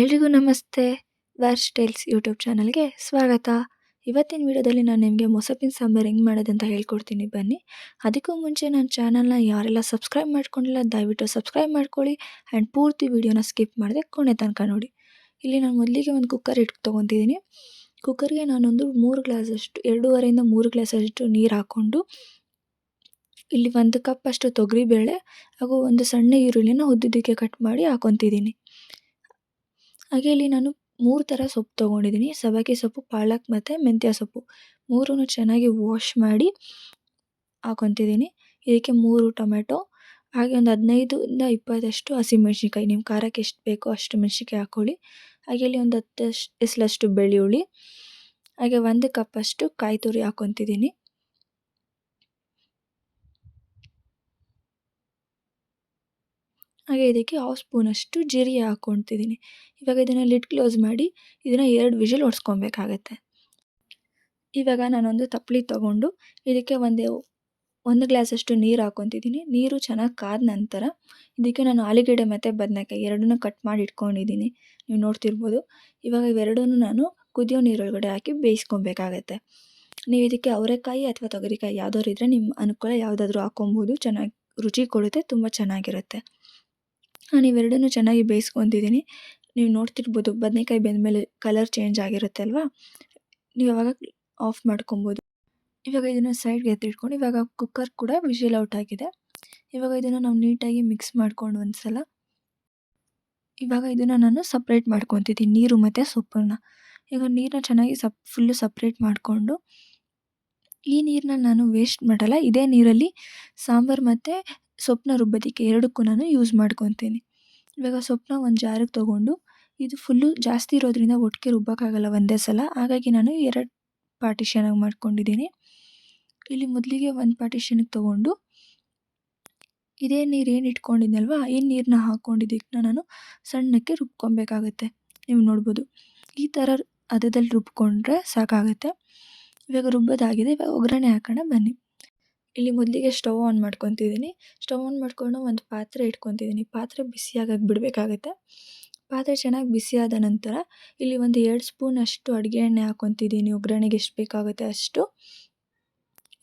ಎಲ್ರಿಗೂ ನಮಸ್ತೆ. Where styles YouTube ಚಾನಲ್ಗೆ ಸ್ವಾಗತ. ಇವತ್ತಿನ ವಿಡಿಯೋದಲ್ಲಿ ನಾನು ನಿಮಗೆ ಮೊಸಪಿನ ಸಾಂಬಾರು ಹೆಂಗೆ ಮಾಡೋದಂತ ಹೇಳ್ಕೊಡ್ತೀನಿ. ಬನ್ನಿ. ಅದಕ್ಕೂ ಮುಂಚೆ ನನ್ನ ಚಾನಲ್ನ ಯಾರೆಲ್ಲ ಸಬ್ಸ್ಕ್ರೈಬ್ ಮಾಡ್ಕೊಂಡಿಲ್ಲ, ದಯವಿಟ್ಟು ಸಬ್ಸ್ಕ್ರೈಬ್ ಮಾಡ್ಕೊಳ್ಳಿ ಆ್ಯಂಡ್ ಪೂರ್ತಿ ವಿಡಿಯೋನ ಸ್ಕಿಪ್ ಮಾಡಿದೆ ಕೊನೆ ತನಕ ನೋಡಿ. ಇಲ್ಲಿ ನಾನು ಮೊದಲಿಗೆ ಒಂದು ಕುಕ್ಕರ್ ಇಟ್ಟು ತೊಗೊತಿದ್ದೀನಿ ಕುಕ್ಕರ್ಗೆ ನಾನೊಂದು ಮೂರು ಗ್ಲಾಸಷ್ಟು, ಎರಡೂವರೆಯಿಂದ ಮೂರು ಗ್ಲಾಸಷ್ಟು ನೀರು ಹಾಕ್ಕೊಂಡು, ಇಲ್ಲಿ ಒಂದು ಕಪ್ ಅಷ್ಟು ತೊಗರಿಬೇಳೆ ಹಾಗೂ ಒಂದು ಸಣ್ಣ ಈರುಳ್ಳಿನ ಉದ್ದಿದ್ದಕ್ಕೆ ಕಟ್ ಮಾಡಿ ಹಾಕೊತಿದ್ದೀನಿ. ಹಾಗೆ ಇಲ್ಲಿ ನಾನು ಮೂರು ಥರ ಸೊಪ್ಪು ತೊಗೊಂಡಿದ್ದೀನಿ. ಸಬ್ಬಕ್ಕಿ ಸೊಪ್ಪು, ಪಾಲಕ್ ಮತ್ತು ಮೆಂತ್ಯ ಸೊಪ್ಪು. ಮೂರನ್ನು ಚೆನ್ನಾಗಿ ವಾಶ್ ಮಾಡಿ ಹಾಕೊತಿದ್ದೀನಿ. ಇದಕ್ಕೆ ಮೂರು ಟೊಮೆಟೊ ಹಾಗೆ ಒಂದು ಹದಿನೈದರಿಂದ ಇಪ್ಪತ್ತಷ್ಟು ಹಸಿಮೆಣ್ಸಿನ್ಕಾಯಿ. ನಿಮ್ಮ ಖಾರಕ್ಕೆ ಎಷ್ಟು ಬೇಕೋ ಅಷ್ಟು ಮೆಣ್ಸಿನ್ಕಾಯಿ ಹಾಕ್ಕೊಳ್ಳಿ ಹಾಗೆ ಇಲ್ಲಿ ಒಂದು ಹತ್ತಷ್ಟು ಎಸಲಷ್ಟು ಬೆಳ್ಳುಳ್ಳಿ, ಹಾಗೆ ಒಂದು ಕಪ್ಪಷ್ಟು ಕಾಯಿ ತುರಿ ಹಾಕೊತಿದ್ದೀನಿ. ಹಾಗೆ ಇದಕ್ಕೆ ಹಾಫ್ ಸ್ಪೂನಷ್ಟು ಜೀರಿಗೆ ಹಾಕ್ಕೊತಿದ್ದೀನಿ ಇವಾಗ ಇದನ್ನು ಲಿಡ್ ಕ್ಲೋಸ್ ಮಾಡಿ ಇದನ್ನು ಎರಡು ವಿಷಲ್ ಹೊಡ್ಸ್ಕೊಬೇಕಾಗತ್ತೆ ಇವಾಗ ನಾನೊಂದು ತಪ್ಪಲಿ ತೊಗೊಂಡು ಇದಕ್ಕೆ ಒಂದು ಒಂದು ಗ್ಲಾಸಷ್ಟು ನೀರು ಹಾಕ್ಕೊತಿದ್ದೀನಿ ನೀರು ಚೆನ್ನಾಗಿ ಕಾದ ನಂತರ ಇದಕ್ಕೆ ನಾನು ಆಲೂಗೆಡ್ಡೆ ಮತ್ತು ಬದನೆಕಾಯಿ ಎರಡನ್ನೂ ಕಟ್ ಮಾಡಿ ಇಟ್ಕೊಂಡಿದ್ದೀನಿ. ನೀವು ನೋಡ್ತಿರ್ಬೋದು. ಇವಾಗ ಇವೆರಡೂ ನಾನು ಕುದಿಯೋ ನೀರೊಳಗಡೆ ಹಾಕಿ ಬೇಯಿಸ್ಕೊಬೇಕಾಗತ್ತೆ ನೀವು ಇದಕ್ಕೆ ಅವರೆಕಾಯಿ ಅಥವಾ ತೊಗರಿಕಾಯಿ ಯಾವ್ದಾದ್ರು ಇದ್ದರೆ ನಿಮ್ಮ ಅನುಕೂಲ ಯಾವುದಾದ್ರೂ ಹಾಕ್ಕೊಬೋದು ಚೆನ್ನಾಗಿ ರುಚಿ ಕೊಡುತ್ತೆ, ತುಂಬ ಚೆನ್ನಾಗಿರುತ್ತೆ. ನಾನು ಇವೆರಡನ್ನು ಚೆನ್ನಾಗಿ ಬೇಯಿಸ್ಕೊತಿದ್ದೀನಿ. ನೀವು ನೋಡ್ತಿರ್ಬೋದು ಬದನೇಕಾಯಿ ಬೆಂದಮೇಲೆ ಕಲರ್ ಚೇಂಜ್ ಆಗಿರುತ್ತೆ ಅಲ್ವಾ? ನೀವು ಯಾವಾಗ ಆಫ್ ಮಾಡ್ಕೊಬೋದು. ಇವಾಗ ಇದನ್ನು ಸೈಡ್ಗೆ ಎತ್ತಿಟ್ಕೊಂಡು ಇವಾಗ ಕುಕ್ಕರ್ ಕೂಡ ವಿಷಿಲ್ ಔಟ್ ಆಗಿದೆ. ಇವಾಗ ಇದನ್ನು ನಾವು ನೀಟಾಗಿ ಮಿಕ್ಸ್ ಮಾಡ್ಕೊಂಡು ಒಂದು ಸಲ ಇವಾಗ ಇದನ್ನು ನಾನು ಸಪ್ರೇಟ್ ಮಾಡ್ಕೊತಿದ್ದೀನಿ ನೀರು ಮತ್ತು ಸೊಪ್ಪನ್ನು. ಈಗ ನೀರನ್ನ ಚೆನ್ನಾಗಿ ಸಪ್ ಫುಲ್ಲು ಸಪ್ರೇಟ್ ಮಾಡಿಕೊಂಡು ಈ ನೀರನ್ನ ನಾನು ವೇಸ್ಟ್ ಮಾಡಲ್ಲ. ಇದೇ ನೀರಲ್ಲಿ ಸಾಂಬಾರು ಮತ್ತು ಸೊಪ್ಪನ್ನ ರುಬ್ಬೋದಕ್ಕೆ ಎರಡಕ್ಕೂ ನಾನು ಯೂಸ್ ಮಾಡ್ಕೊತೀನಿ. ಇವಾಗ ಸೊಪ್ಪನ್ನ ಒಂದು ಜಾರಿಗೆ ತೊಗೊಂಡು ಇದು ಫುಲ್ಲು ಜಾಸ್ತಿ ಇರೋದ್ರಿಂದ ಒಟ್ಟಿಗೆ ರುಬ್ಬೋಕ್ಕಾಗಲ್ಲ ಒಂದೇ ಸಲ. ಹಾಗಾಗಿ ನಾನು ಎರಡು ಪಾರ್ಟಿಷನಾಗಿ ಮಾಡ್ಕೊಂಡಿದ್ದೀನಿ. ಇಲ್ಲಿ ಮೊದಲಿಗೆ ಒಂದು ಪಾರ್ಟಿಷನಿಗೆ ತೊಗೊಂಡು ಇದೇ ನೀರು ಏನು ಇಟ್ಕೊಂಡಿದ್ನಲ್ವ, ಈ ನೀರನ್ನ ಹಾಕ್ಕೊಂಡಿದ್ದಕ್ಕೆ ನಾನು ಸಣ್ಣಕ್ಕೆ ರುಬ್ಕೊಬೇಕಾಗತ್ತೆ. ನೀವು ನೋಡ್ಬೋದು. ಈ ಥರ ಅದದಲ್ಲಿ ರುಬ್ಕೊಂಡ್ರೆ ಸಾಕಾಗುತ್ತೆ. ಇವಾಗ ರುಬ್ಬೋದಾಗಿದೆ. ಇವಾಗ ಒಗ್ಗರಣೆ ಹಾಕೋಣ, ಬನ್ನಿ. ಇಲ್ಲಿ ಮೊದಲಿಗೆ ಸ್ಟವ್ ಆನ್ ಮಾಡ್ಕೊತಿದ್ದೀನಿ ಸ್ಟವ್ ಆನ್ ಮಾಡಿಕೊಂಡು ಒಂದು ಪಾತ್ರೆ ಇಟ್ಕೊತಿದ್ದೀನಿ ಪಾತ್ರೆ ಬಿಸಿಯಾಗಕ್ಕೆ ಬಿಡಬೇಕಾಗತ್ತೆ. ಪಾತ್ರೆ ಚೆನ್ನಾಗಿ ಬಿಸಿಯಾದ ನಂತರ ಇಲ್ಲಿ ಒಂದು ಎರಡು ಸ್ಪೂನ್ ಅಷ್ಟು ಅಡುಗೆ ಎಣ್ಣೆ ಹಾಕ್ಕೊತಿದ್ದೀನಿ ಒಗ್ಗರಣೆಗೆ ಎಷ್ಟು ಬೇಕಾಗುತ್ತೆ ಅಷ್ಟು.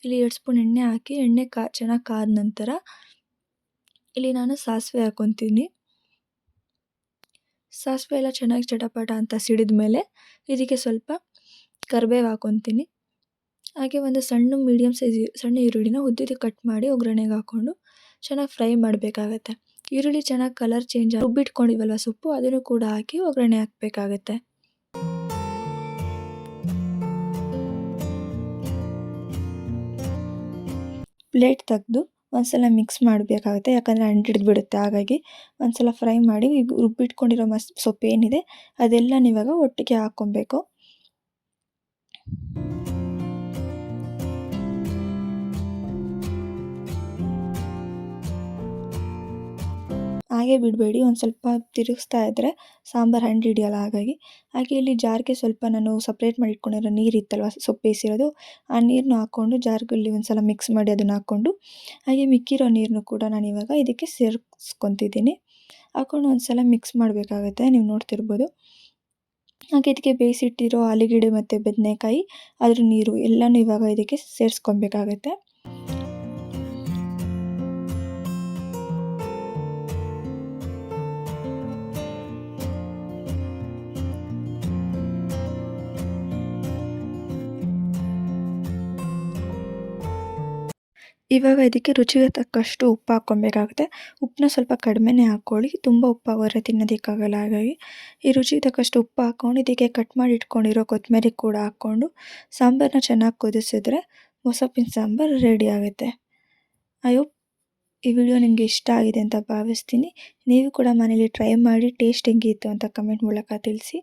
ಇಲ್ಲಿ ಎರಡು ಸ್ಪೂನ್ ಎಣ್ಣೆ ಹಾಕಿ ಎಣ್ಣೆ ಕಾ, ಚೆನ್ನಾಗಿ ಕಾದ ನಂತರ ಇಲ್ಲಿ ನಾನು ಸಾಸಿವೆ ಹಾಕ್ಕೊತೀನಿ ಸಾಸಿವೆ ಎಲ್ಲ ಚೆನ್ನಾಗಿ ಚಟಪಟ ಅಂತ ಸಿಡಿದ ಮೇಲೆ ಇದಕ್ಕೆ ಸ್ವಲ್ಪ ಕರ್ಬೇವು ಹಾಕ್ಕೊತೀನಿ ಹಾಗೆ ಒಂದು ಸಣ್ಣ ಮೀಡಿಯಮ್ ಸೈಜ್ ಸಣ್ಣ ಈರುಳ್ಳಿನ ಉದ್ದಿದ್ದು ಕಟ್ ಮಾಡಿ ಒಗ್ಗರಣೆಗೆ ಹಾಕ್ಕೊಂಡು ಚೆನ್ನಾಗಿ ಫ್ರೈ ಮಾಡಬೇಕಾಗತ್ತೆ. ಈರುಳ್ಳಿ ಚೆನ್ನಾಗಿ ಕಲರ್ ಚೇಂಜ್ ರುಬ್ಬಿಟ್ಕೊಂಡಿವಲ್ವ ಸೊಪ್ಪು, ಅದನ್ನು ಕೂಡ ಹಾಕಿ ಒಗ್ಗರಣೆ ಹಾಕಬೇಕಾಗತ್ತೆ. ಪ್ಲೇಟ್ ತೆಗೆದು ಒಂದ್ಸಲ ಮಿಕ್ಸ್ ಮಾಡಬೇಕಾಗುತ್ತೆ, ಯಾಕಂದರೆ ಅಂಟಿಡ್ದು ಬಿಡುತ್ತೆ. ಹಾಗಾಗಿ ಒಂದ್ಸಲ ಫ್ರೈ ಮಾಡಿ ಈಗ ರುಬ್ಬಿಟ್ಕೊಂಡಿರೋ ಮಸ್ ಸೊಪ್ಪು ಏನಿದೆ ಅದೆಲ್ಲ ನೀವಾಗ ಒಟ್ಟಿಗೆ ಹಾಕ್ಕೊಬೇಕು. ಹಾಗೆ ಬಿಡಬೇಡಿ, ಒಂದು ಸ್ವಲ್ಪ ತಿರುಗಿಸ್ತಾ ಇದ್ದರೆ ಸಾಂಬಾರು ಹಂಡ್ ಹಿಡಿಯಲ್ಲ ಹಾಗಾಗಿ. ಹಾಗೆ ಇಲ್ಲಿ ಜಾರ್ಗೆ ಸ್ವಲ್ಪ ನಾನು ಸಪ್ರೇಟ್ ಮಾಡಿ ಇಟ್ಕೊಂಡಿರೋ ನೀರು ಇತ್ತಲ್ವ, ಸೊಪ್ಪು ಬೇಯಿಸಿರೋದು, ಆ ನೀರನ್ನು ಹಾಕ್ಕೊಂಡು ಜಾರ್ಗಲ್ಲಿ ಒಂದು ಸಲ ಮಿಕ್ಸ್ ಮಾಡಿ ಅದನ್ನು ಹಾಕ್ಕೊಂಡು ಹಾಗೆ ಮಿಕ್ಕಿರೋ ನೀರನ್ನು ಕೂಡ ನಾನು ಇವಾಗ ಇದಕ್ಕೆ ಸೇರಿಸ್ಕೊತಿದ್ದೀನಿ. ಹಾಕ್ಕೊಂಡು ಒಂದು ಸಲ ಮಿಕ್ಸ್ ಮಾಡಬೇಕಾಗತ್ತೆ, ನೀವು ನೋಡ್ತಿರ್ಬೋದು. ಹಾಗೆ ಇದಕ್ಕೆ ಬೇಯಿಸಿಟ್ಟಿರೋ ಆಲೂಗೆಡ್ಡೆ ಮತ್ತು ಬದನೆಕಾಯಿ, ಅದ್ರ ನೀರು ಎಲ್ಲನೂ ಇವಾಗ ಇದಕ್ಕೆ ಸೇರಿಸ್ಕೊಬೇಕಾಗತ್ತೆ. ಇವಾಗ ಇದಕ್ಕೆ ರುಚಿಗೆ ತಕ್ಕಷ್ಟು ಉಪ್ಪು ಹಾಕ್ಕೊಬೇಕಾಗುತ್ತೆ ಉಪ್ಪನ್ನ ಸ್ವಲ್ಪ ಕಡಿಮೆನೇ ಹಾಕ್ಕೊಳ್ಳಿ. ತುಂಬ ಉಪ್ಪಾಗೋದ್ರೆ ತಿನ್ನೋದಕ್ಕಾಗಲ್ಲ. ಹಾಗಾಗಿ ಈ ರುಚಿಗೆ ತಕ್ಕಷ್ಟು ಉಪ್ಪು ಹಾಕ್ಕೊಂಡು ಇದಕ್ಕೆ ಕಟ್ ಮಾಡಿ ಇಟ್ಕೊಂಡಿರೋ ಕೊತ್ತಂಬರಿ ಕೂಡ ಹಾಕ್ಕೊಂಡು ಸಾಂಬಾರನ್ನ ಚೆನ್ನಾಗಿ ಕುದಿಸಿದ್ರೆ ಮೊಸಪ್ಪಿನ ಸಾಂಬಾರು ರೆಡಿ ಆಗುತ್ತೆ. ಅಯ್ಯೋ ಈ ವಿಡಿಯೋ ನಿಮಗೆ ಇಷ್ಟ ಆಗಿದೆ ಅಂತ ಭಾವಿಸ್ತೀನಿ. ನೀವು ಕೂಡ ಮನೇಲಿ ಟ್ರೈ ಮಾಡಿ ಟೇಸ್ಟ್ ಹೆಂಗಿತ್ತು ಅಂತ ಕಮೆಂಟ್ ಮೂಲಕ ತಿಳಿಸಿ.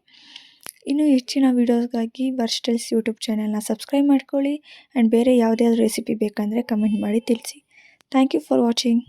ಇನ್ನೂ ಹೆಚ್ಚಿನ ವೀಡಿಯೋಸ್ಗಾಗಿ ವರ್ಸ್ಟೈಲ್ಸ್ ಯೂಟ್ಯೂಬ್ ಚಾನೆಲ್ನ ಸಬ್ಸ್ಕ್ರೈಬ್ ಮಾಡ್ಕೊಳ್ಳಿ ಆ್ಯಂಡ್ ಬೇರೆ ಯಾವುದೇ ರೆಸಿಪಿ ಬೇಕಂದರೆ ಕಮೆಂಟ್ ಮಾಡಿ ತಿಳಿಸಿ. Thank you for watching.